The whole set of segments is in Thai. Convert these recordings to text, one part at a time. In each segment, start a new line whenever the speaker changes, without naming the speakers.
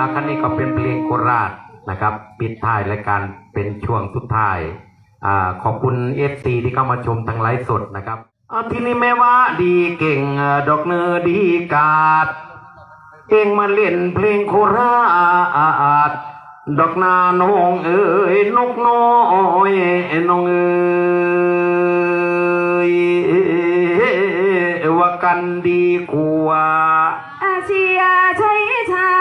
อาคันนี้ก็เป็นเพลงโคราชนะครับ ปิดท้ายรายการเป็นช่วงสุดท้ายอ่าขอบคุณเอฟซีที่เข้ามาชมทางไลฟ์สดนะครับอ่าทีนี้แม้ว่าดีเก่งดอกเนอดีกาดเองมาเล่นเพลงโคราชดอกนาน้องเอ๋ยนกน้อยน้องเอ๋ยว่ากันดีกว่า
อาเชียใช่ชา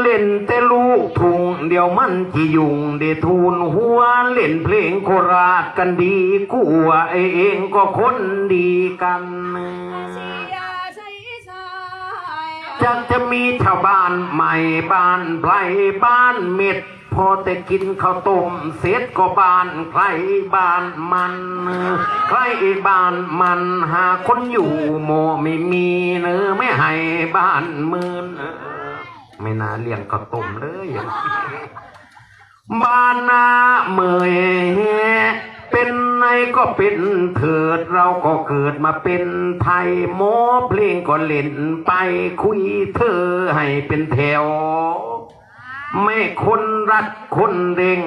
เล่นแต่ลูกทุ่งเดี๋ยวมันจะยุ่งเดทูนหัวเล่นเพลงโคราชกันดีกว่าไอ้เองก็คนดีกัน
เชียใช่ชาย
จะจะมีชาวบ้านใหม่บ้านไพรบ้านเม็ด พอแต่กินข้าวต้มเสร็จก็บ้านใครบ้านมันใครบ้านมันหาคนอยู่โมไม่มีเนื้อไม่ให้บ้านมืนเออ ไม่น่าเลี้ยงข้าวต้มเลยบ้านนาเมยเป็นไงก็เป็นเถิดเราก็เกิดมาเป็นไทยโมเพลงก็เล่นไปคุยเธอให้เป็นแถว ไม่คนรัดคนเร่ง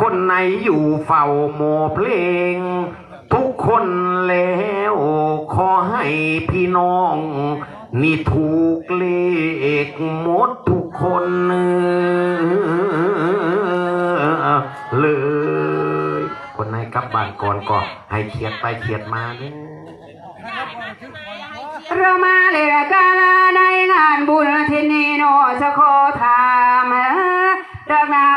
คนไหนอยู่เฝ้าโมเพลง ทุกคนแล้วขอให้พี่น้อง นี่ถูกเลขหมดทุกคนเลย คนไหนกลับบ้านก่อนก็ให้เขียดไปเขียดมาเนี่ย
เรามาเลยกันในงานบุญที่นี่โนจะขอถามรักนา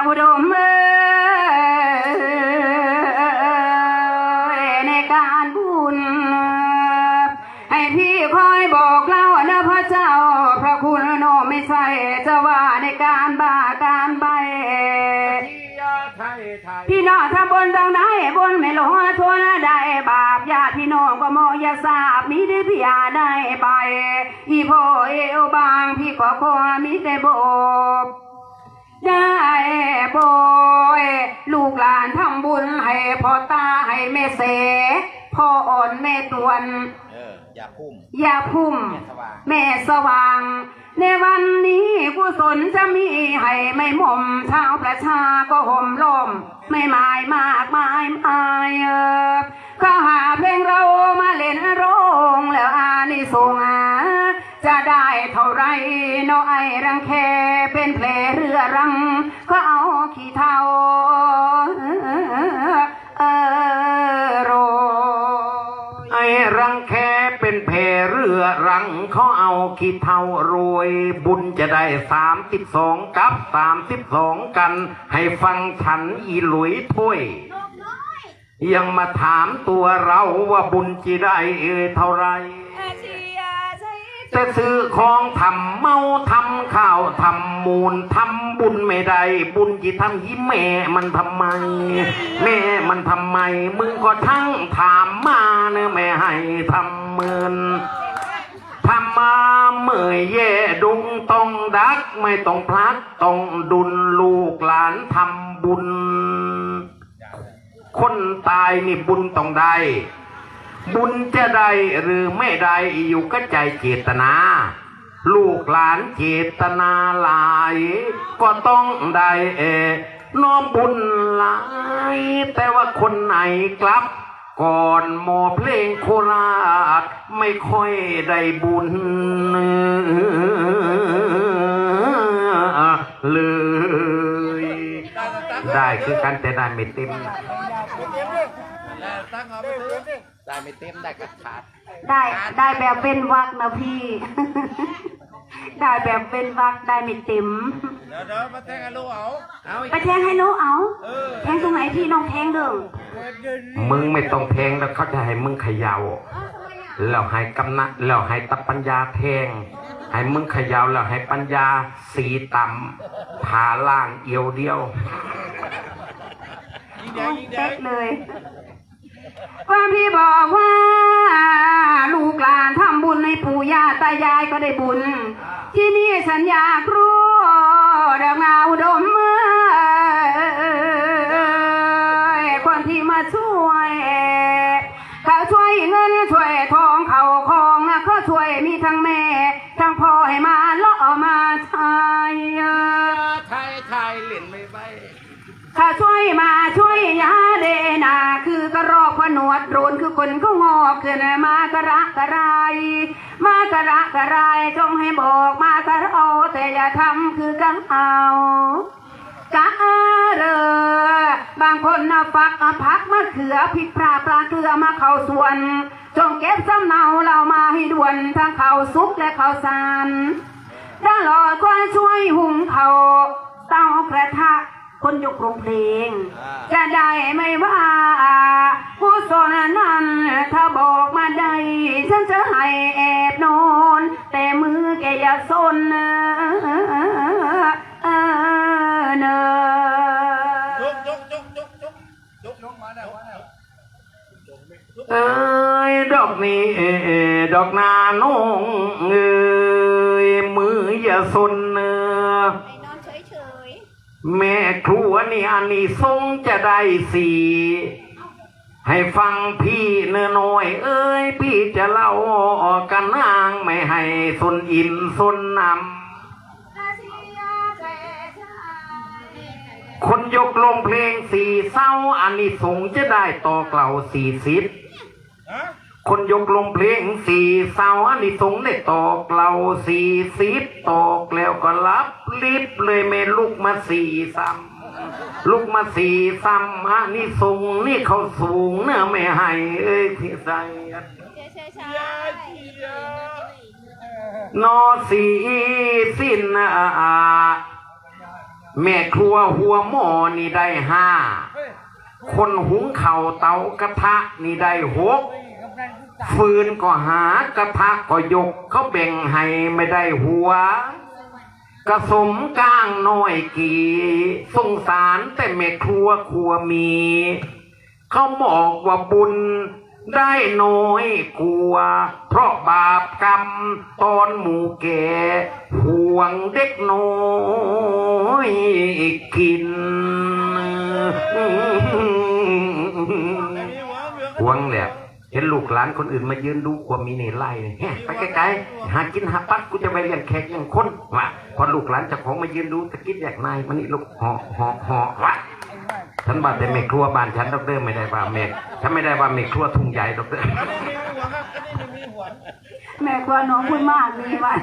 างพี่ก็ขอมีแต่โบกได้โบยลูกหลานทำบุญให้พ่อตาให้แม่เสพ่ออ่อนแม่ตวน
เอออย่าพุ่ม
ยาพุ่ม
แม่สว่าง
แม่สว่าง ในวันนี้กุศลจะมีให้ไม่หม่อมชาวประชาก็ห่มลมไม่หมายมากมายมายเออข้าหาเพลงเรามาเล่นโรงแล้วอานิสงส์อา จะได้เท่าไรน้อไอรังแคเป็นเพลเรือรัง ก็เอาขี้เท่าเออโรย
ไอ้รังแคเป็นเพเรือรังเขาเอาขี้เท่ารวยบุญจะได้สามสิบสองกับสามสิบสองกัน ให้ฟังฉันอีหลุยถ้วยยังมาถามตัวเราว่าบุญจะได้เอ่ยเท่าไร แต่ซื้อของทำเมาทำข้าวทำมูลทำบุญไม่ได้บุญจีทำยี่แม่มันทำไม แม่มันทำไม มึงก็ทั้งถามมาเนื้อแม่ให้ทำเมินทำมาเมื่อยแย่ดุงต้องดักไม่ต้องพลัดต้องดุลลูกหลานทำบุญ คนตายนี่บุญต้องได้ บุญจะได้หรือไม่ได้อยู่กับใจเจตนา ลูกหลานเจตนาหลาย ก็ต้องได้เอน้อมบุญหลาย แต่ว่าคนไหนกลับ ก่อนหมอเพลงโคราชไม่ค่อยได้บุญเลยได้คือกันแต่ได้ไม่เต็ม
ตั้งเอา ไปซื้อได้ไม่เต็มได้กัดขาด
ได้ได้แบบเป็นวักนะพี่ ได้แบบเป็นวักได้ไม่เต็ม
เดี๋ยวเดี๋ยวมาแทงกันลูกเอาเอาอีก
ไปแทงให้รู้เอา
เออ
แทงตรงไหนพี่น้องแทงเด้อ
มึงไม่ต้องแทงแล้วเขาจะให้มึงเขยา่าแล้วให้กำนัดแล้วให้ตะปัญญาแทงให้มึงเขยา่าแล้วให้ปัญญาสีต่ำผาล่างเอียวเดียว
ยิงแด
โอ้
ง
ย
ยิงแด
เป๊ะ
ง
เลย ความพี่บอกว่า ลูกหลานทำบุญในปู่ย่าตายายก็ได้บุญ ที่นี่สัญญาครูดอกงาอุดมเมื่อคนที่มาช่วย เขาช่วยเงินช่วยทองเขาของนะเขาช่วยมีทั้งแม่ ทั้งพ่อให้มาเลาะมาชาย
ไ
ทยไทยเลินไม่ไป
เขาช่วยมาช่วยยา เดนาคือกระรอกผนวดโดนคือคนเขางอกขึ้นมากระกระไร มากระกระไรจงให้บอกมากระเอาแต่อย่าทำคือกังเอากะเรอบางคนนะฟักอพักมะเขือพริกปลาปลาเกลือมาเข้าส่วน จงเก็บสำเนาเรามาให้ด่วนทั้งข้าซุปและเข้าสารตลอดควช่วยหุงเขาเต้ากระทะ คนยกโรงเพลง จะได้ไม่ว่าผู้สนนั้นถ้าบอกมาได้ ฉันจะให้แอบนอน แต่มือแกอย่าซนเนอะเออเนอะ
จุกจุกจุกจุกจุกจุกจุกมาได้มาได้
เอ้ยดอกนี้ดอกนาน้องเอ้ยมืออย่าสนเนื้อ
ไอ้นอนเฉย
แม่ครัว นี่อันนี้ทรงจะได้สีให้ฟังพี่เนื้อน้อย เอ้ย พี่จะเล่ากันนางไม่ให้สนอินสนนำคนยกลงเพลงสี่เศร้าอันนี้สงส์จะได้ต่อเกล่าสี่สิบ
ฮะ
คนยกลงเพลงสี่เศร้าอันนี้สงส์ได้ตอกเราสี่สิบตอกแล้วก็รับลิบเลยเมลุกมาสี่ซ้ำ ลุกมาสี่ซ้ำอันนี้สูงนี่เขาสูงเนื้อไม่ให้เอ้ยที่ใส่
ยา
เชีย
นอสีสิ้นอาแม่ครัวหัวหม้อนี่ได้ห้า คนหุงเข่าเตากระทะนี่ได้หกฟืนก็หากระทะก็ยกเขาแบ่งให้ไม่ได้หัว กระสมก้างน้อยกี่สงสารแต่แม่ครัวครัวมี เขาบอกว่าบุญได้น้อยกลัว เพราะบาปกรรมตอนหมู่แก่ห่วงเด็กน้อยกิน
มีหัวเหลือง
ห่วงแหละ เห็นลูกหลานคนอื่นมายืนดูความมีในไล่เนี่ยแฮะไปไกลๆหากินหาปัดกูจะไปเลี้ยงแขกเลี้ยงคนวะพอลูกหลานเจ้าของมายืนดูตะกิดแยกนายมันนี่ลูกหอหอหอวะฉันว่าแต่เมฆครัวบ้านฉันดอกเตอร์ไม่ได้ว่าเมฆฉันไม่ได้ว่าเมฆครัวทุ่งใหญ่ดอกเตอร์
อันนี้มีหัวครับอันนี้มีหัว
แม่กลัวน้องพูดมากเลยว่า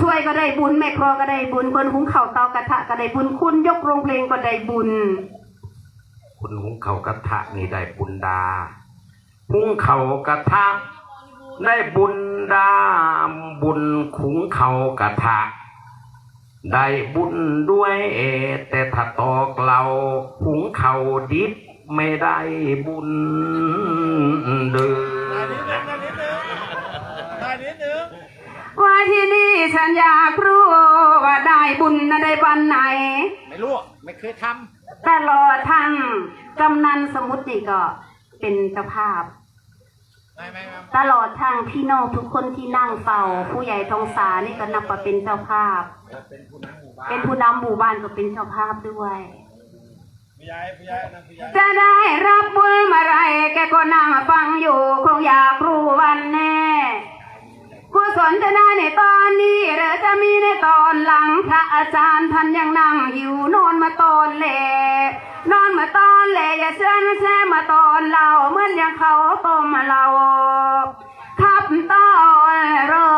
ช่วยก็ได้บุญแม่ครัวก็ได้บุญคนหุงเข้าเตากระทะก็ได้บุญคุณยกโรงเพลงก็ได้บุญ
คุณหุงเข่ากระทะนี่ได้บุญดาหุงเข่ากระทะได้บุญดาบุญขุงเข่ากระทะได้บุญด้วยเอแต่ถ้าตอกเราหุงเข่าดิบไม่ได้บุญเด้อ
ได้นิดนึง
ว่า ที่นี่ฉันอยากรู้ว่าได้บุญนะได้วันไหน
ไม่รู้ ไม่เคยท
ตลอดทั้งกำนันสมุทรนี่ก็เป็นเจ้าภาพำ
ไม่ไม่ไม่
ตลอดทางพี่น้องทุกคนที่นั่งเฝ้า ผู้ใหญ่ทองสานี่ก็นับว่าเป็นเจ้าภาพ
เป็นผู้นำหมู่บ้าน
เป็นผู้นำหมู่บ้านก็เป็นเจ้าภาพด้วย
ผู้ใหญ่ผู้ใหญ่นั่นผู้ใหญ่
จะได้รับบุญเมื่อไรแกก็นั่งฟังอยู่ คงอยากรู้วันแน่ กุศลจะได้ในตอนนี้หรือจะมีในตอนหลังพระอาจารย์ท่านยังนั่งอยู่นอนมาตอนแหลนอนมาตอนแหลอย่าเชื่อนะแช่มาตอนเราเหมือนอย่างเขาต้มมาเราทับตอนรอ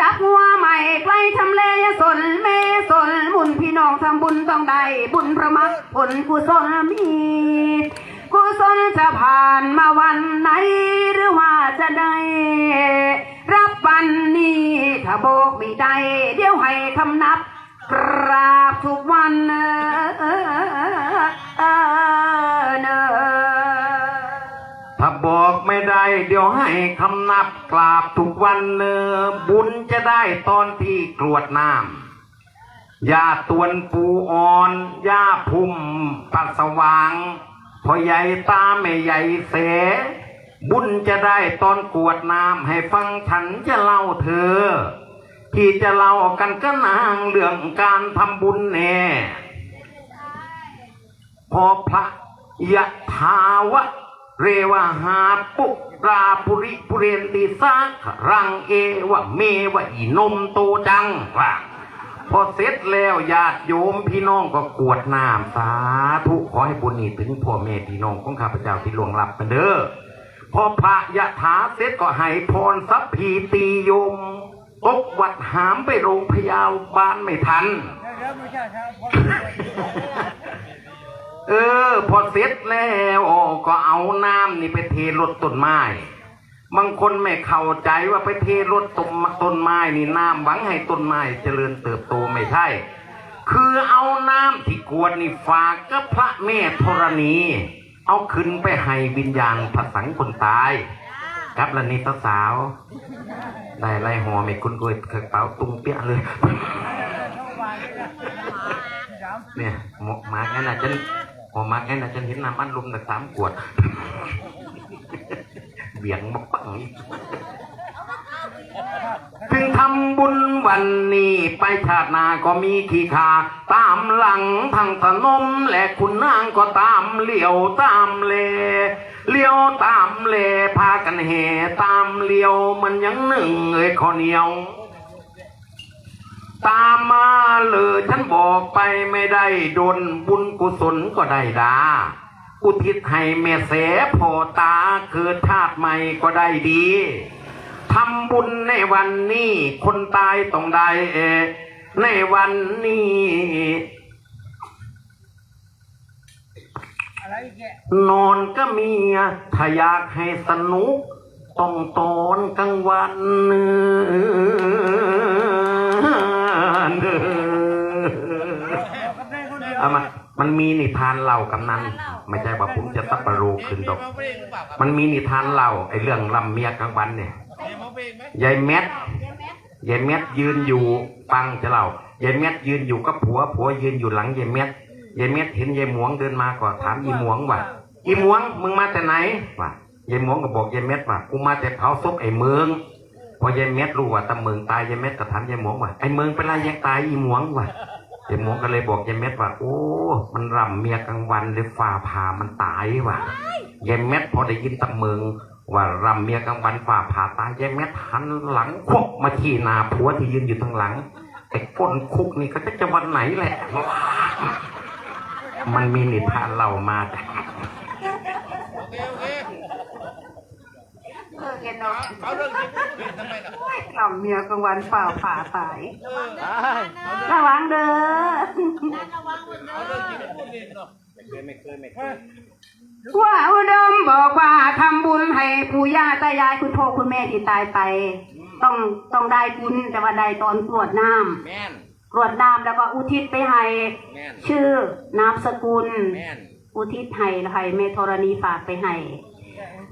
จับหัวใหม่ใกล้ทำเลยสนเมสนบุญพี่น้องทำบุญต้องได้บุญประมักผลกุศลมีกุศลจะผ่านมาวันไหนหรือว่าจะได้ บวันนี้ถ้าโบกไม่ได้เดี๋ยวให้คำนับกราบทุกวันเนอ
ถ้าบอกไม่ได้ เดี๋ยวให้คำนับกราบทุกวันเนอบุญจะได้ตอนที่กรวดน้ำยาตวนปูอ่อนยาพุ่มปัสสวางพอใหญ่ตาไม่ใหญ่เส บุญจะได้ตอนกวดน้ำให้ฟังฉันจะเล่าเธอ ที่จะเล่ากันก็นางเรื่องการทำบุญแน่ พอพระยะทาวะ เรวหาปุกราปุริปุเรนติสารังเอวะเมวะอีนมโตจังว่าพอเสร็จแล้วญาติโยมพี่น้องก็กวดน้ำสาธุขอให้บุญนี้ถึงพ่อแม่พี่น้องของข้าพเจ้าที่ล่วงลับกันเด้อ พอพระยะถาเสร็จก็ให้พรสัพพีตีโยมตกวัดหามไปโรงพยาบาลไม่ทัน เออ พอเสร็จแล้วก็เอาน้ำนี่ไปเทรดต้นไม้บางคนไม่เข้าใจว่าไปเทรดต้นต้นไม้นี่น้ำหวังให้ต้นไม้เจริญเติบโตไม่ใช่ คือเอาน้ำที่กวดนี่ฝากกับพระแม่ธรณี เอาขึ้นไปให้วิญญาณผัสสังคนตายครับแล้วนี่สาวๆได้ไรหอไม่คุณกวยเคยเป๋าตุ้งเปี้ยเลย เนี่ยหมกมาแค่น่ะฉันหอมาแค่น่ะฉันเห็นน้ำอันลมแต่สามขวดเบี่ยงมาปัง อีกถึงทำบุญวันนี้ไปชาตินาก็มีขี้ขา ตามหลังทางถนนและคุณนางก็ตามเลี้ยวตามเล เลี้ยวตามเลพากันแห่ตามเลี้ยวมันยังหนึ่งเอ้ยข้อเหนียว ตามมาเลยฉันบอกไปไม่ได้โดนบุญกุศลก็ได้ดาอุทิศให้แม่เสพอตาเกิดชาติใหม่ก็ได้ดี ทำบุญในวันนี้ คนตายต้องได้เออในวันนี้นอนก็มีถ้าอยากให้สนุก ต้องตอนกลางวันเอามามันมีนิทานเล่ากำนันไม่ใช่ว่าผมจะตับประโรขึ้นดอก
เมาเพลงหรือเปล่าครับ
มันมีนิทานเล่าไอ้เรื่องลำเมียกลางวันเนี่ย
เมาเพลงไหม
ยายแมทยายแมทยืนอยู่ฟังจะเล่ายายแมทยืนอยู่กับผัวผัวยืนอยู่หลังยายแมทยายแมทเห็นยายหมวงเดินมาก็ถามอีหมวงว่าอีหมวงมึงมาแต่ไหนว่ายายหมวงก็บอกยายแมทว่ากูมาแต่เผาศพไอ้เมืองพอยายแมทรู้ว่าตาเมืองตายยายแมทก็ถามยายหมวงว่าไอ้เมืองเป็นไรยังตายอีหมวงว่ะยายหมวงก็เลยบอกยายแมทว่า โอ้ มันรำเมียกลางวันเลยฝ่าผ่ามันตายว่ะยายแมทพอได้ยินตาเมือง ว่ารำเมียกลางวันฝ่าผ่าตายยายแมทหันหลังคกมาที่หนาผัวที่ยืนอยู่ทางหลังไอ้ก้นคุกนี่ก็จะจะวันไหนแหละ มันมีนิทานเล่ามา
โอเคโอเค
เออเห็นเนาะ
เอาเรื่องจริงพูดผิดทำไมน่ะ
กล่ำเมียกลางวันเปล่าผ่าตาย
เออ
ระวังเด้อ
เอาเรื่องจริงพูดผิดเนาะ
ว่าอุดมบอกว่าทำบุญให้ปู่ย่าตายายคุณพ่อคุณแม่ที่ตายไป ต้องต้องได้บุญแต่ว่าได้ตอนกรวดน้
แม่นำ
กรวดน้ำแล้วก็อุทิศไปให้
แม่น
ชื่อนามสกุล
แม่น
อุทิศให้แล้วให้เมธรณีฝากไปให้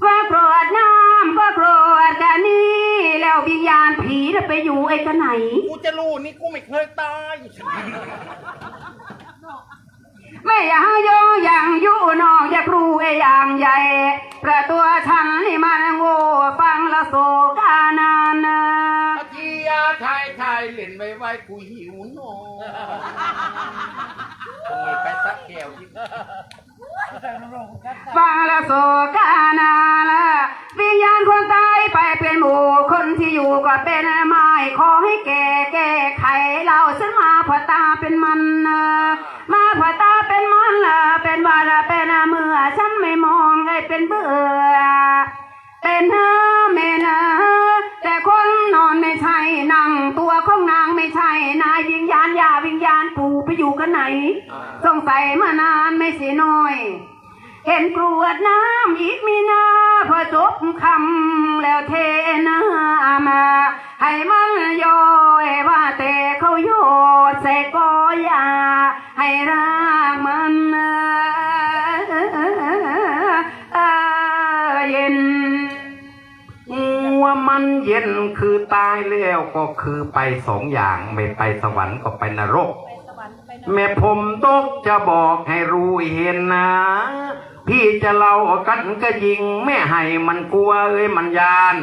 ว่ากรวดน้ำก็กรวดกันนี่แล้ววิญญาณผีจะไปอยู่ไอ้กันไหน
กูจะรู้นี่กูไม่เคยตาย
ไม่อยากโยอย่างยุนอกอยากรู้ไอ้อย่างใหญ่ประตัวฉันนี่มันโง่ฟังและโศกานานนะ
อาจียาไทยไทยเล่นไว้ไว้กูหิวหนอคงไปสักแก้วที่
ฟังและโศกา เห็นกรวดน้ำอีกมีนาพอจบคำแล้วเทน้ำมา ให้มันย่อยว่าแต่เขาโยดใส่กอยา ให้รากมันเย็น
ว่ามันเย็นคือตายแล้วก็คือไปสองอย่างไม่ไปสวรรค์ก็ไปนรกแม่ผมตกจะบอกให้รู้เห็นนะ พี่จะเล่ากันก็ยิงแม่ให้มันกลัวเอ้ยมันยาน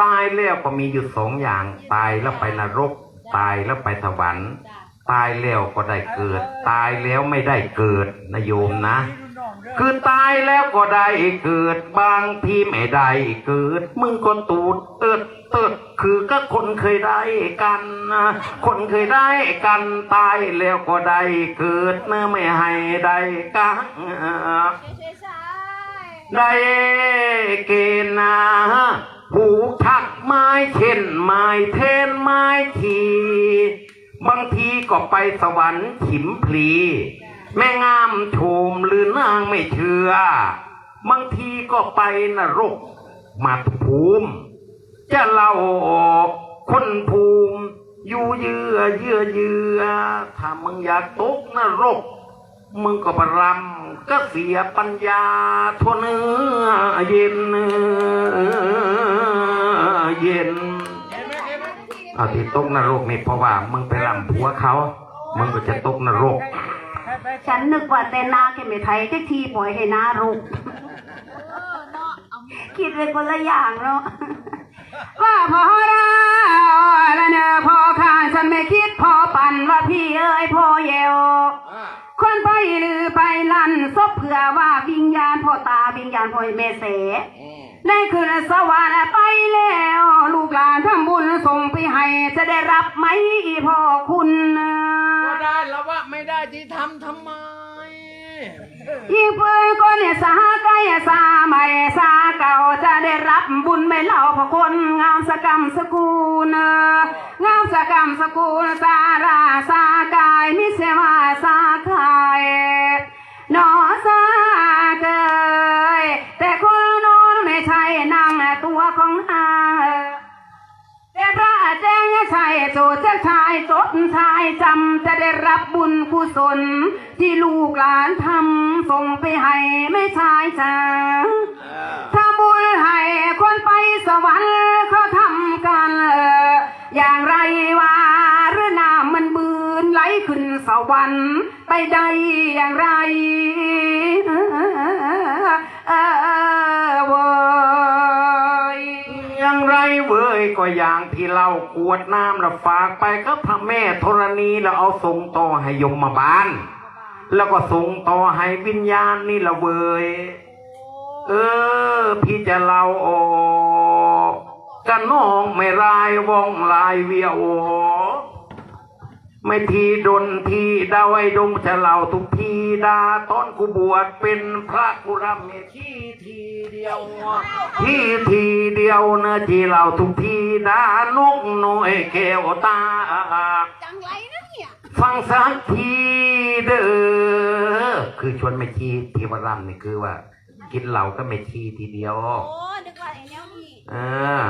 ตายแล้วก็มีอยู่สองอย่าง ตายแล้วไปนรก ตายแล้วไปสวรรค์ ตายแล้วก็ได้เกิด ตายแล้วไม่ได้เกิดนะโยมนะ คือตายแล้วก็ได้เกิดบางทีไม่ได้เกิด มึงก็ตูดเติดเติดคือก็คนเคยได้กันนะคนเคยได้กันตายแล้วก็ได้เกิดเมื่อไม่ให้ได้กัน
ช่วยช่วยชาย
ได้เกณฑ์นาผูกถักไม้เช่นไม้เทนไม้ขีบางทีก็ไปสวรรค์ขิมพลี แม่งามโชมหรือนางไม่เชื่อบางทีก็ไปนรกมาตุภูมิ จะเล่าคนภูมิอยู่เยื่อเยือเยือถ้ามึงอยากตกนรก มึงก็บรำก็เสียปัญญาทั่วเนื้อเย็นเย็นเอาที่ตกนรกนี่เพราะว่ามึงไปรำผัวเขา มึงก็จะตกนรก
ฉันนึกว่าแต่นาแกไม่ไทยแค่ทีปล่อยให้นารุก
เออเนาะเอา
คิดเป็นคนละอย่างเนาะว่าพอเราละเนอพอข้างฉันไม่คิดพอปั่นว่าพี่เอ้ยพอเยวคนไปหรือไปลั่นซบเผื่อว่าวิญญาณพ่อตาวิญญาณพ่อเมเสได้คืนสวรรค์ไปแล้ว ลูกหลานทำบุญส่งไปให้จะได้รับไหมพ่อคุณ
ก็ ได้แล้วว่าไม่ได้ที่ทำทำไม
ยิงปืนก็เนี่ยสาไกลสาใหม่สาเก่าจะได้รับบุญไม่เล่าพระคนงามสกรรมสกุลงามสกรรมสกุลสาราสากายมิเสมาสาขายหนอสา โจทย์จะชายจดชายจำจะได้รับบุญกุศล ที่ลูกหลานทำส่งไปให้ไม่ชายจ้าถ้าบุญให้คนไปสวรรค์เขาทำกันอออย่างไรว่าหรือน้ำมันบืนไหลขึ้นสวรรค์ไปได้อย่างไร ว้ย
ก็อย่างที่เรากวดน้ำแล้วฝากไปก็พระแม่ธรณีแล้วเอาส่งต่อให้ยมมาบาลแล้วก็ส่งต่อให้วิญญาณนี่ละเว้ยเออ พี่จะเล่าออกกันน้องไม่รายว่องลายเวียว ไม่ทีดนทีดาวไอ้ดงจะเล่าทุกทีดาตอนกูบวชเป็นพระกุรำเมทีทีเดียว ทีทีเดียวนะที่เล่าทุกทีดานกน้อยแก้วตา
จังไรนะเนี่ย
ฟังสักทีเด้อคือชวนไม่ชีทีวรำนี่คือว่า กินเหล้าก็ไม่ชีทีเดียว
โอ้นึกว่าไอ้แนวนี้
เออ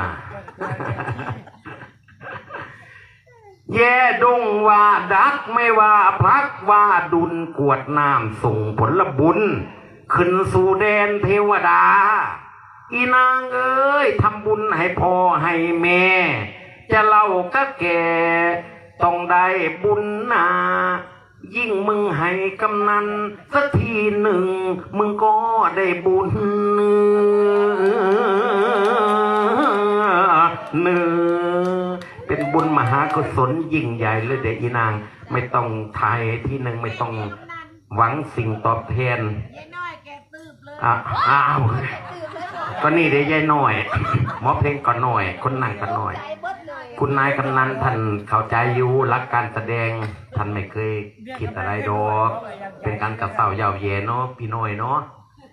แย่ดงว่าดักไม่ว่าพักว่าดุลกวดน้ำส่งผลบุญ ขึ้นสู่แดนเทวดา อีนางเอ้ยทำบุญให้พ่อให้แม่ จะเล่าก็แก่ต้องได้บุญนายิ่งมึงให้กำนันสักทีหนึ่ง มึงก็ได้บุญเนื้อ เป็นบุญมหากุศลยิ่งใหญ่เลยเด็กอีนาง ไม่ต้องทายที่หนึ่งไม่ต้องหวังสิ่งตอบแทน
ยายน้อยแกตืบเลย
อะอ้าว
ตืบเลยบอก
ก็นี่เดี๋ยวยายหน่อย หมอเพลงก็หน่อย คนนั่งก็หน่อย
ใจเบิดเลย
คุณนายกำนันท่านเข้าใจอยู่รักการแสดงท่านไม่เคยคิดอะไรดอกเป็นการกระเซ้าเยาวเยนเนาะพี่น้อยเนาะ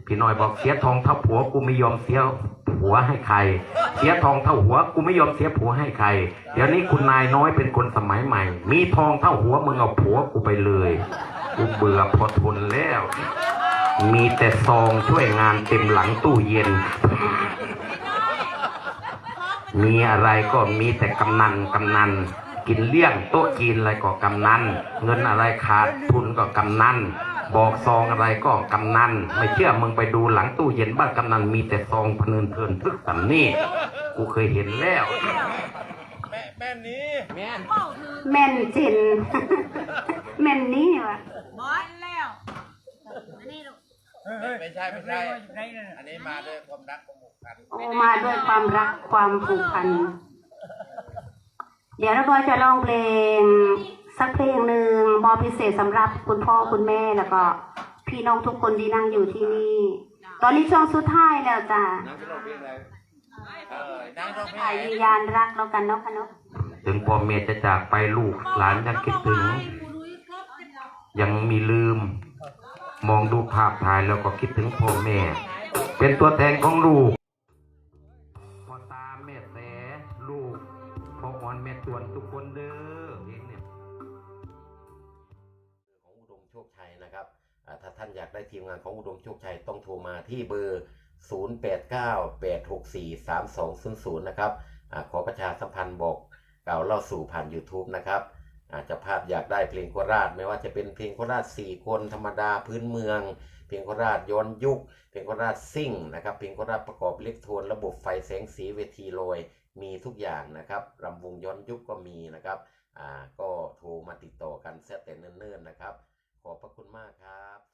พี่น้อยบอกเสียทองเท่าผัวกูไม่ยอมเสียผัวให้ใคร เสียทองเท่าหัวกูไม่ยอมเสียผัวให้ใคร เดี๋ยวนี้คุณนายน้อยเป็นคนสมัยใหม่ มีทองเท่าหัวมึงเอาผัวกูไปเลยกูเบื่อพอทนแล้ว มีแต่ซองช่วยงานเต็มหลังตู้เย็น มีอะไรก็มีแต่กำนันกำนันกินเลี้ยงโต๊ะจีนอะไรก็กำนัน เงินอะไรขาดทุนก็กำนัน บอกซองอะไรก็กำนัน ไม่เชื่อมึงไปดูหลังตู้เย็นบ้านกำนันมีแต่ซองพะเนินเพลินทึกสันนี่กูเคยเห็นแล้ว
แม่แม่นี้แม่น
แม่นจิน แม่นนี่วะ
บอสแล้วอันนี้ลูก
ไม่ใช่ไม่ใช่อันนี้มาด้วยความรักความผูกพัน
โอ้มาด้วยความรักความผูกพัน เดี๋ยวเราก็จะร้องเพลง สักเพลงหนึ่งมอบพิเศษสำหรับคุณพ่อคุณแม่แล้วก็พพี่น้องทุกคนที่นั่งอยู่ที่นี่ ตอนนี้ช่วงสุดท้ายแล้วจ้ะ
นั่งจะร้องเพลงอะไรเออนั่งร้องเพลง
ถ่ายวิญญาณรักแล้วกันเนาะค่ะเนาะ
ถึงพ่อแม่จะจากไปลูกหลานยังคิดถึง ยังมีลืม มองดูภาพถ่ายแล้วก็คิดถึงพ่อแม่ เป็นตัวแทนของลูกพ่อตาแม่แสลูกพ่ออ่อนแม่ตวนทุกคนเด้อเพลงเนี่ย
อยากได้ทีมงานของอุดมโชคชัยต้องโทรมาที่เบอร์ 0898643200 นะครับอขอประชาสัมพันธ์บอกกล่าวเล่าสู่ผ่าน YouTube นะครับอาจจะภาพอยากได้เพลงโคราช ไม่ว่าจะเป็นเพลงโคราช 4 คนธรรมดาพื้นเมือง เพลงโคราชย้อนยุค เพลงโคราชซิ่งนะครับเพลงโคราชประกอบเล็กโทน ระบบไฟแสงสีเวทีโรยมีทุกอย่างนะครับรำวงย้อนยุคก็มีนะครับอ่าก็โทรมาติดต่อกันแซแต่เนิ่นๆนะครับ ขอบพระคุณมากครับ